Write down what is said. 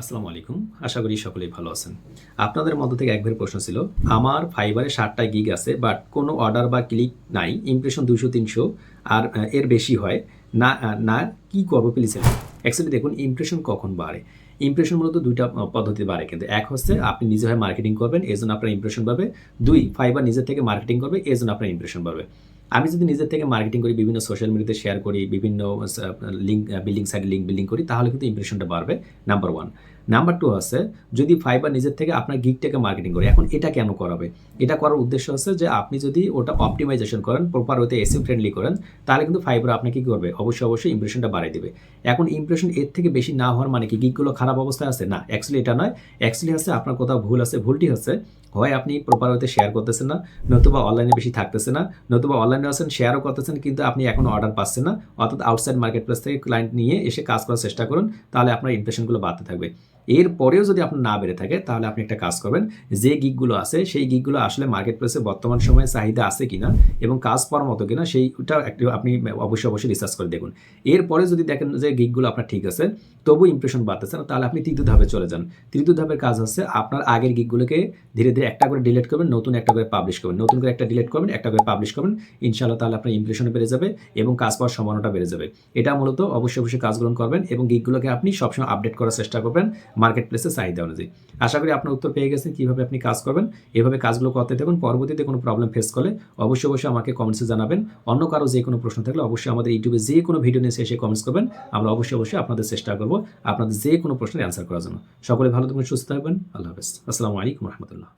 আসসালামু আলাইকুম। আশা করি সকলেই ভালো আছেন। আপনাদের মধ্য থেকে একবার প্রশ্ন ছিল, আমার ফাইবারে ষাটটা গিগ আছে বাট কোনো অর্ডার বা ক্লিক নাই ইমপ্রেশন দুশো তিনশো, আর এর বেশি হয়, না না, কি করব প্লিজ অ্যাকচুয়ালি দেখুন ইমপ্রেশন কখন বাড়ে? ইমপ্রেশন মূলত দুইটা পদ্ধতি বাড়ে, কিন্তু এক হচ্ছে আপনি নিজে হয় মার্কেটিং করবেন এই জন্য আপনার ইমপ্রেশন পাবে দুই ফাইবার নিজের থেকে মার্কেটিং করবে এই জন্য আপনার ইমপ্রেশন বাড়বে। আমি যদি নিজের থেকে মার্কেটিং করি, বিভিন্ন সোশ্যাল মিডিয়াতে শেয়ার করি, বিভিন্ন লিঙ্ক বিল্ডিং সাইডে লিঙ্ক বিল্ডিং করি, তাহলে কিন্তু ইমপ্রেশনটা বাড়বে নাম্বার ওয়ান নাম্বার টু আছে, যদি ফাইবার নিজের থেকে আপনার গিকটাকে মার্কেটিং করে, এখন এটা কেন করাবে? এটা করার উদ্দেশ্য হচ্ছে যে আপনি যদি ওটা অপটিমাইজেশন করেন প্রপার ওতে এসি ফ্রেন্ডলি করেন, তাহলে কিন্তু ফাইবার আপনাকে কি করবে? অবশ্যই অবশ্যই ইমপ্রেশনটা বাড়িয়ে দেবে। এখন ইমপ্রেশন এর থেকে বেশি না হওয়ার মানে কি গিকগুলো খারাপ অবস্থায় আছে? না অ্যাকচুয়ালি এটা নয়। অ্যাকচুয়ালি হচ্ছে আপনার কোথাও ভুল আছে, ভুলটি হচ্ছে, হয় আপনি প্রপার ওতে শেয়ার করতেছেন না, নতুবা অনলাইনে বেশি থাকতেছে না, নতুবা অনলাইনে আছেন শেয়ারও করতেছেন, কিন্তু আপনি এখন অর্ডার পাচ্ছেন না, অর্থাৎ আউটসাইড মার্কেট প্লেস থেকে ক্লায়েন্ট নিয়ে এসে কাজ করার চেষ্টা করুন, তাহলে আপনার ইমপ্রেশনগুলো বাড়তে থাকবে। এরপরেও যদি আপনার না বেড়ে থাকে, তাহলে আপনি একটা কাজ করবেন, যে গিকগুলো আছে, সেই গিকগুলো আসলে মার্কেট প্লেসে বর্তমান সময়ে চাহিদা আছে কিনা এবং কাজ পাওয়ার মতো কিনা, সেইটা আপনি অবশ্যই অবশ্যই রিসার্চ করে দেখুন। এরপরে যদি দেখেন যে গিকগুলো আপনার ঠিক আছে তবু ইমপ্রেশন বাড়তেছে না, তাহলে আপনি তৃতীয় ধাপে চলে যান। তৃতীয় ধাপের কাজ হচ্ছে আপনার আগের গিকগুলোকে ধীরে ধীরে একটা করে ডিলিট করবেন, নতুন একটা করে পাবলিশ করবেন। নতুন করে একটা ডিলিট করবেন, একটা করে পাবলিশ করবেন, ইনশাআল্লাহ তাহলে আপনার ইমপ্রেশনও বেড়ে যাবে এবং কাজ পাওয়ার সম্ভাবনাটা বেড়ে যাবে। এটা মূলত অবশ্যই অবশ্যই কাজ গ্রহণ করবেন এবং গিকগুলোকে আপনি সবসময় আপডেট করার চেষ্টা করবেন মার্কেট প্লেসে চাহিদা অনুযায়ী। আশা করি আপনার উত্তর পেয়ে গেছেন, কীভাবে আপনি কাজ করবেন, এভাবে কাজগুলো করতে থাকুন। পরবর্তীতে কোনো প্রবলেম ফেস করলে অবশ্যই অবশ্যই আমাকে কমেন্টসে জানাবেন। অন্য কারও যে কোনো প্রশ্ন থাকলে অবশ্যই আমাদের ইউটিউবে যে কোনো ভিডিও নিয়ে এসে কমেন্টস করবেন। আমরা অবশ্যই অবশ্যই আপনাদের চেষ্টা করব আপনাদের যে কোনো প্রশ্নের অ্যান্সার করার জন্য। সকলে ভালো থাকবেন সুস্থ থাকবেন। আল্লাহ হাফেজ। আসসালামু আলাইকুম রহমতুল্লাহ।